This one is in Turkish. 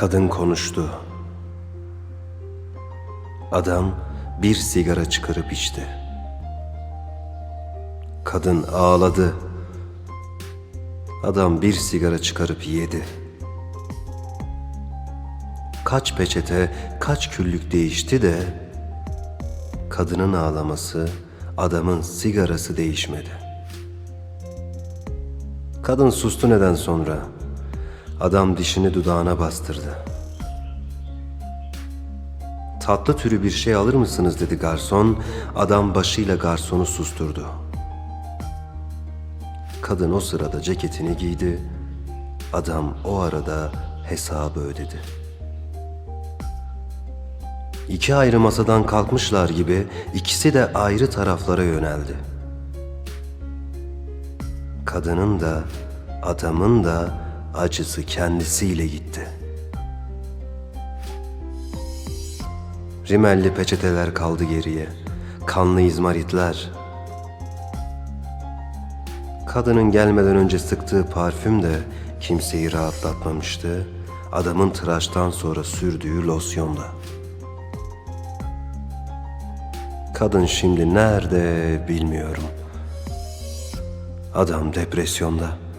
Kadın konuştu. Adam bir sigara çıkarıp içti. Kadın ağladı. Adam bir sigara çıkarıp yedi. Kaç peçete, kaç küllük değişti de kadının ağlaması, adamın sigarası değişmedi. Kadın sustu neden sonra. Adam dişini dudağına bastırdı. Tatlı türü bir şey alır mısınız dedi garson. Adam başıyla garsonu susturdu. Kadın o sırada ceketini giydi. Adam o arada hesabı ödedi. İki ayrı masadan kalkmışlar gibi ikisi de ayrı taraflara yöneldi. Kadının da adamın da acısı kendisiyle gitti. Rimelli peçeteler kaldı geriye. Kanlı izmaritler. Kadının gelmeden önce sıktığı parfüm de kimseyi rahatlatmamıştı. Adamın tıraştan sonra sürdüğü losyonda. Kadın şimdi nerede bilmiyorum. Adam depresyonda.